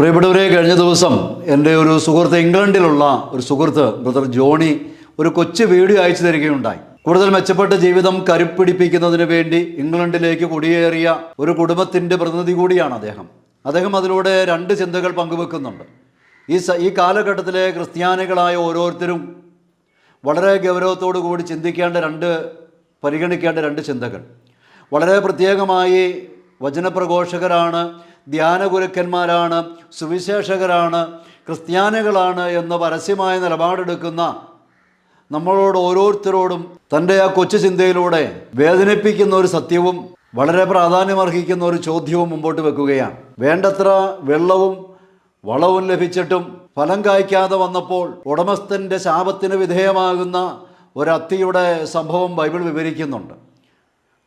പ്രിയപ്പെട്ടവരെ കഴിഞ്ഞ ദിവസം എന്റെ ഒരു സുഹൃത്ത് ഇംഗ്ലണ്ടിലുള്ള ഒരു സുഹൃത്ത് ബ്രദർ ജോണി ഒരു കൊച്ചു വീഡിയോ അയച്ചു തരികയുണ്ടായി. കൂടുതൽ മെച്ചപ്പെട്ട ജീവിതം കരുപ്പിടിപ്പിക്കുന്നതിന് വേണ്ടി ഇംഗ്ലണ്ടിലേക്ക് കുടിയേറിയ ഒരു കുടുംബത്തിന്റെ പ്രതിനിധി കൂടിയാണ് അദ്ദേഹം. അദ്ദേഹം അതിലൂടെ രണ്ട് ചിന്തകൾ പങ്കുവെക്കുന്നുണ്ട്. ഈ ഈ കാലഘട്ടത്തിലെ ക്രിസ്ത്യാനികളായ ഓരോരുത്തരും വളരെ ഗൗരവത്തോടു കൂടി ചിന്തിക്കേണ്ട രണ്ട് പരിഗണിക്കേണ്ട രണ്ട് ചിന്തകൾ. വളരെ പ്രത്യേകമായി വചനപ്രഘോഷകരാണ് ധ്യാനഗുരുക്കന്മാരാണ് സുവിശേഷകരാണ് ക്രിസ്ത്യാനികളാണ് എന്ന പരസ്യമായ നിലപാടെടുക്കുന്ന നമ്മളോട് ഓരോരുത്തരോടും തന്റെ ആ കൊച്ചു ചിന്തയിലൂടെ വേദനിപ്പിക്കുന്ന ഒരു സത്യവും വളരെ പ്രാധാന്യമർഹിക്കുന്ന ഒരു ചോദ്യവും മുമ്പോട്ട് വെക്കുകയാണ്. വേണ്ടത്ര വെള്ളവും വളവും ലഭിച്ചിട്ടും ഫലം കായ്ക്കാതെ വന്നപ്പോൾ ഉടമസ്ഥന്റെ ശാപത്തിന് വിധേയമാകുന്ന ഒരത്തിയുടെ സംഭവം ബൈബിൾ വിവരിക്കുന്നുണ്ട്.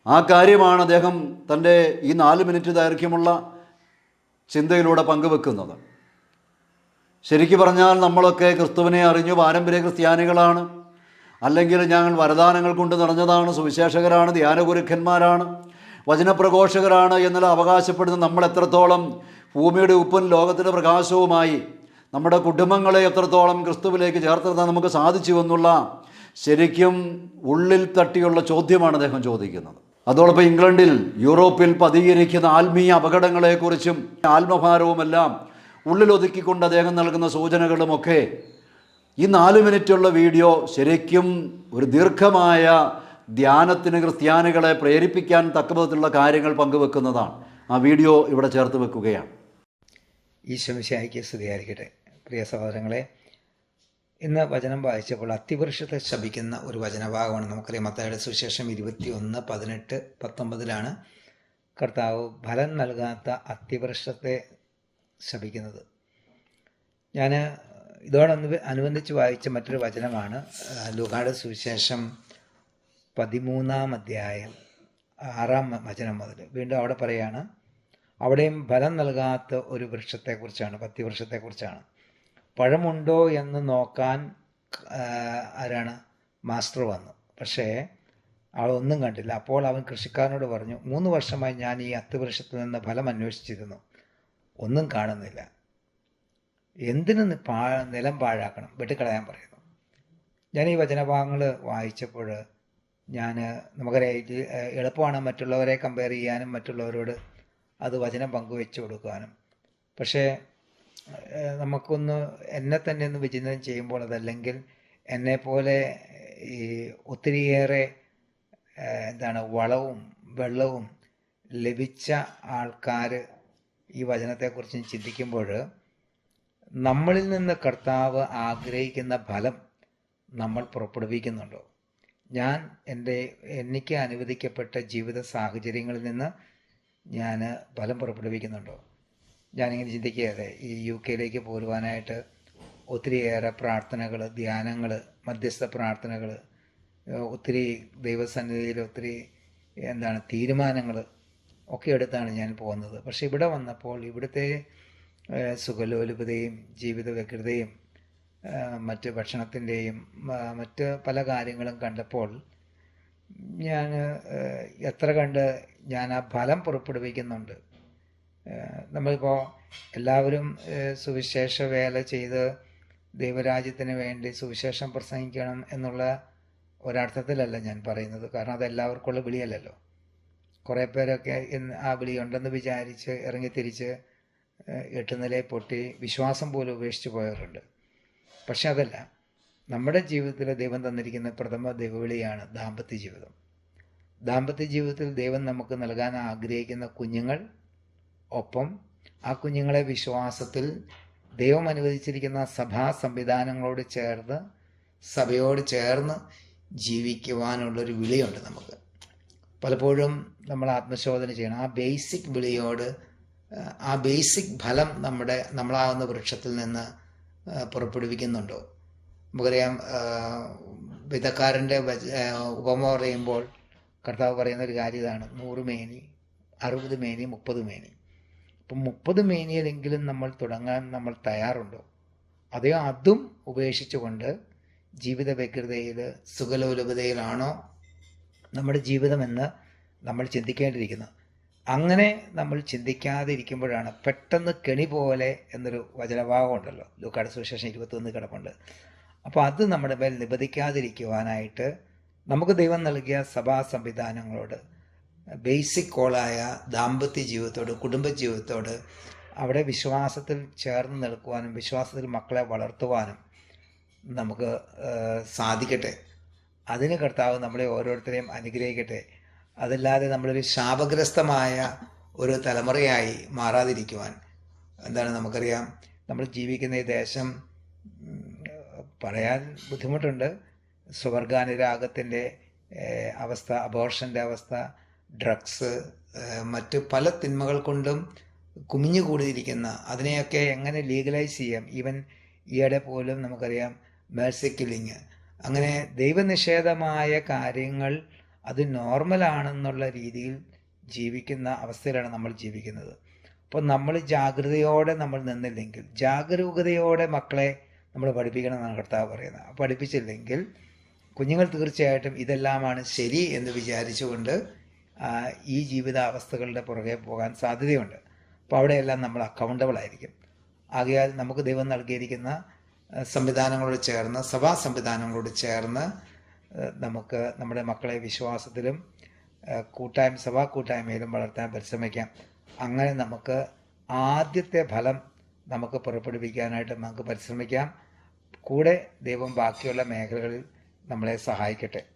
ആ കാര്യമാണ് അദ്ദേഹം തന്റെ ഈ നാല് മിനിറ്റ് ദൈർഘ്യമുള്ള ചിന്തയിലൂടെ പങ്കുവെക്കുന്നത്. ശരിക്കു പറഞ്ഞാൽ നമ്മളൊക്കെ ക്രിസ്തുവിനെ അറിഞ്ഞു പാരമ്പര്യ ക്രിസ്ത്യാനികളാണ്. അല്ലെങ്കിൽ ഞങ്ങൾ വരദാനങ്ങൾ കൊണ്ട് നിറഞ്ഞതാണ് സുവിശേഷകരാണ് ധ്യാനഗുരുക്കന്മാരാണ് വചനപ്രഘോഷകരാണ് എന്നാൽ അവകാശപ്പെടുന്ന നമ്മൾ എത്രത്തോളം ഭൂമിയുടെ ഉപ്പും ലോകത്തിന്റെ പ്രകാശവുമായി നമ്മുടെ കുടുംബങ്ങളെ എത്രത്തോളം ക്രിസ്തുവിലേക്ക് ചേർത്ത് നമുക്ക് സാധിച്ചു എന്നുള്ള ശരിക്കും ഉള്ളിൽ തട്ടിയുള്ള ചോദ്യമാണ് അദ്ദേഹം ചോദിക്കുന്നത്. അതോടൊപ്പം ഇംഗ്ലണ്ടിൽ യൂറോപ്പിൽ പതിയിരിക്കുന്ന ആത്മീയ അപകടങ്ങളെക്കുറിച്ചും ആത്മഭാരവുമെല്ലാം ഉള്ളിലൊതുക്കിക്കൊണ്ട് അദ്ദേഹം നൽകുന്ന സൂചനകളുമൊക്കെ ഈ നാല് മിനിറ്റുള്ള വീഡിയോ ശരിക്കും ഒരു ദീർഘമായ ധ്യാനത്തിന് ക്രിസ്ത്യാനികളെ പ്രേരിപ്പിക്കാൻ തക്കവിധത്തിലുള്ള കാര്യങ്ങൾ പങ്കുവെക്കുന്നതാണ്. ആ വീഡിയോ ഇവിടെ ചേർത്ത് വെക്കുകയാണ്. ഈശ്വമിശായിക്ക് സ്തുതിയായിരിക്കട്ടെ. പ്രിയ സഹോദരങ്ങളെ ഇന്ന് വചനം വായിച്ചപ്പോൾ അത്തിവൃക്ഷത്തെ ശപിക്കുന്ന ഒരു വചനഭാഗമാണ്. നമുക്കറിയാം മത്തായുടെ സുശേഷം ഇരുപത്തി ഒന്ന് പതിനെട്ട് പത്തൊമ്പതിലാണ് കർത്താവ് ഫലം നൽകാത്ത അത്തിവൃക്ഷത്തെ ശപിക്കുന്നത്. ഞാൻ ഇതോടൊന്ന് അനുബന്ധിച്ച് വായിച്ച മറ്റൊരു വചനമാണ് ലുകാട് സുവിശേഷം പതിമൂന്നാം അധ്യായം ആറാം വചനം മുതൽ. വീണ്ടും അവിടെ പറയാണ് അവിടെയും ഫലം നൽകാത്ത ഒരു വൃക്ഷത്തെക്കുറിച്ചാണ് പത്തിവൃക്ഷത്തെക്കുറിച്ചാണ്. പഴമുണ്ടോ എന്ന് നോക്കാൻ ആരാണ്? മാസ്റ്റർ വന്നു. പക്ഷേ അവളൊന്നും കണ്ടില്ല. അപ്പോൾ അവൻ കൃഷിക്കാരനോട് പറഞ്ഞു മൂന്ന് വർഷമായി ഞാൻ ഈ അത്തിവൃക്ഷത്തിൽ നിന്ന് ഫലം അന്വേഷിച്ചിരുന്നു. ഒന്നും കാണുന്നില്ല. എന്തിനു പാ നിലം പാഴാക്കണം? വെട്ടിക്കളയാൻ പറയുന്നു. ഞാൻ ഈ വചനഭാഗങ്ങൾ വായിച്ചപ്പോൾ ഞാൻ നമുക്കറിയാം എളുപ്പമാണ് മറ്റുള്ളവരെ കമ്പയർ ചെയ്യാനും മറ്റുള്ളവരോട് അത് വചനം പങ്കുവെച്ച് കൊടുക്കാനും. പക്ഷേ നമുക്കൊന്ന് എന്നെ തന്നെ ഒന്ന് വിചിന്തനം ചെയ്യുമ്പോൾ അതല്ലെങ്കിൽ പോലെ ഈ ഒത്തിരിയേറെ എന്താണ് വളവും വെള്ളവും ലഭിച്ച ആൾക്കാർ ഈ വചനത്തെക്കുറിച്ച് ചിന്തിക്കുമ്പോൾ നമ്മളിൽ നിന്ന് കർത്താവ് ആഗ്രഹിക്കുന്ന ഫലം നമ്മൾ പുറപ്പെടുവിക്കുന്നുണ്ടോ? ഞാൻ എന്റെ എനിക്ക് അനുവദിക്കപ്പെട്ട ജീവിത സാഹചര്യങ്ങളിൽ നിന്ന് ഞാൻ ഫലം പുറപ്പെടുവിക്കുന്നുണ്ടോ? ഞാനിങ്ങനെ ചിന്തിക്കാതെ ഈ യു കെയിലേക്ക് പോരുവാനായിട്ട് ഒത്തിരിയേറെ പ്രാർത്ഥനകൾ ധ്യാനങ്ങൾ മധ്യസ്ഥ പ്രാർത്ഥനകൾ ഒത്തിരി ദൈവസന്നിധിയിൽ ഒത്തിരി എന്താണ് തീരുമാനങ്ങൾ ഒക്കെ എടുത്താണ് ഞാൻ പോകുന്നത്. പക്ഷെ ഇവിടെ വന്നപ്പോൾ ഇവിടുത്തെ സുഖലോലുപതയും ജീവിത വ്യഗ്രതയും മറ്റ് ഭക്ഷണത്തിന്റെയും മറ്റ് പല കാര്യങ്ങളും കണ്ടപ്പോൾ ഞാൻ എത്ര കണ്ട് ഞാൻ ആ ഫലം പുറപ്പെടുവിക്കുന്നുണ്ട്. നമ്മളിപ്പോൾ എല്ലാവരും സുവിശേഷ വേല ചെയ്ത് ദൈവരാജ്യത്തിന് വേണ്ടി സുവിശേഷം പ്രസംഗിക്കണം എന്നുള്ള ഒരർത്ഥത്തിലല്ല ഞാൻ പറയുന്നത്. കാരണം അത് എല്ലാവർക്കുള്ള വിളിയല്ലല്ലോ. കുറേ പേരൊക്കെ ഇന്ന് ആ വിളി ഉണ്ടെന്ന് വിചാരിച്ച് ഇറങ്ങിത്തിരിച്ച് എട്ട് എട്ടുനിലയെ പൊട്ടി വിശ്വാസം പോലും ഉപേക്ഷിച്ച് പോയവരുണ്ട്. പക്ഷെ അതല്ല നമ്മുടെ ജീവിതത്തിൽ ദൈവം തന്നിരിക്കുന്ന പ്രഥമ ദൈവവിളിയാണ് ദാമ്പത്യ ജീവിതം. ദാമ്പത്യ ജീവിതത്തിൽ ദൈവം നമുക്ക് നൽകാൻ ആഗ്രഹിക്കുന്ന കുഞ്ഞുങ്ങൾ ഒപ്പം ആ കുഞ്ഞുങ്ങളെ വിശ്വാസത്തിൽ ദൈവം അനുവദിച്ചിരിക്കുന്ന സഭാ സംവിധാനങ്ങളോട് ചേർന്ന് സഭയോട് ചേർന്ന് ജീവിക്കുവാനുള്ളൊരു വിളിയുണ്ട് നമുക്ക്. പലപ്പോഴും നമ്മൾ ആത്മശോധന ചെയ്യണം. ആ ബേസിക് വിളിയോട് ആ, ബേസിക് ഫലം നമ്മുടെ നമ്മളാകുന്ന വൃക്ഷത്തിൽ നിന്ന് പുറപ്പെടുവിക്കുന്നുണ്ടോ? നമുക്കറിയാം വിധക്കാരന്റെ ഉപമ പറയുമ്പോൾ കർത്താവ് പറയുന്ന ഒരു കാര്യം ഇതാണ്. നൂറ് മേനി അറുപത് മേനി മുപ്പത് മേനി. അപ്പം മുപ്പത് മേനിയിലെങ്കിലും നമ്മൾ തുടങ്ങാൻ നമ്മൾ തയ്യാറുണ്ടോ? അതേ അതും ഉപേക്ഷിച്ചുകൊണ്ട് ജീവിത വ്യഗ്രതയിൽ സുഖലോലുപതയിലാണോ നമ്മുടെ ജീവിതമെന്ന് നമ്മൾ ചിന്തിക്കേണ്ടിയിരിക്കുന്നത് അങ്ങനെ നമ്മൾ ചിന്തിക്കാതിരിക്കുമ്പോഴാണ് പെട്ടെന്ന് കെണി പോലെ എന്നൊരു വചനഭാഗം ഉണ്ടല്ലോ. ലൂക്കാട് സുവിശേഷം ഇരുപത്തൊന്ന് കിടപ്പുണ്ട്. അപ്പോൾ അത് നമ്മുടെ മേൽ നിബന്ധിക്കാതിരിക്കുവാനായിട്ട് നമുക്ക് ദൈവം നൽകിയ സഭാ സംവിധാനങ്ങളോട് ബേസിക് കോളായ ദാമ്പത്യ ജീവിതത്തോട് കുടുംബജീവിതത്തോട് അവിടെ വിശ്വാസത്തിൽ ചേർന്ന് നിൽക്കുവാനും വിശ്വാസത്തിൽ മക്കളെ വളർത്തുവാനും നമുക്ക് സാധിക്കട്ടെ. അതിന് കർത്താവ് നമ്മളെ ഓരോരുത്തരെയും അനുഗ്രഹിക്കട്ടെ. അതല്ലാതെ നമ്മളൊരു ശാപഗ്രസ്തമായ ഒരു തലമുറയായി മാറാതിരിക്കുവാൻ എന്താണ് നമുക്കറിയാം? നമ്മൾ ജീവിക്കുന്ന ഈ ദേശം പറയാൻ ബുദ്ധിമുട്ടുണ്ട്. സുവർഗാനുരാഗത്തിന്റെ അവസ്ഥ അബോർഷന്റെ അവസ്ഥ ഡ്രഗ്സ് മറ്റ് പല തിന്മകൾ കൊണ്ടും കുമിഞ്ഞുകൂടിയിരിക്കുന്ന അതിനെയൊക്കെ എങ്ങനെ ലീഗലൈസ് ചെയ്യാം? ഈവൻ ഈയിടെ പോലും നമുക്കറിയാം മേഴ്സി കില്ലിങ് അങ്ങനെ ദൈവനിഷേധമായ കാര്യങ്ങൾ അത് നോർമലാണെന്നുള്ള രീതിയിൽ ജീവിക്കുന്ന അവസ്ഥയിലാണ് നമ്മൾ ജീവിക്കുന്നത്. അപ്പോൾ നമ്മൾ ജാഗ്രതയോടെ നമ്മൾ നിന്നില്ലെങ്കിൽ ജാഗരൂകതയോടെ മക്കളെ നമ്മൾ പഠിപ്പിക്കണം എന്നാണ് കർത്താവ് പറയുന്നത്. അപ്പോൾ പഠിപ്പിച്ചില്ലെങ്കിൽ കുഞ്ഞുങ്ങൾ തീർച്ചയായിട്ടും ഇതെല്ലാമാണ് ശരി എന്ന് വിചാരിച്ചുകൊണ്ട് ഈ ജീവിതാവസ്ഥകളുടെ പുറകെ പോകാൻ സാധ്യതയുണ്ട്. അപ്പോൾ അവിടെയെല്ലാം നമ്മൾ അക്കൗണ്ടബിൾ ആയിരിക്കും. ആകയാൽ നമുക്ക് ദൈവം നൽകിയിരിക്കുന്ന സംവിധാനങ്ങളോട് ചേർന്ന് സഭാ സംവിധാനങ്ങളോട് ചേർന്ന് നമുക്ക് നമ്മുടെ മക്കളെ വിശ്വാസത്തിലും കൂട്ടായ്മ സഭാ കൂട്ടായ്മയിലും വളർത്താൻ പരിശ്രമിക്കാം. അങ്ങനെ നമുക്ക് ആദ്യത്തെ ഫലം നമുക്ക് പുറപ്പെടുവിക്കാനായിട്ട് നമുക്ക് പരിശ്രമിക്കാം. കൂടെ ദൈവം ബാക്കിയുള്ള മേഖലകളിൽ നമ്മളെ സഹായിക്കട്ടെ.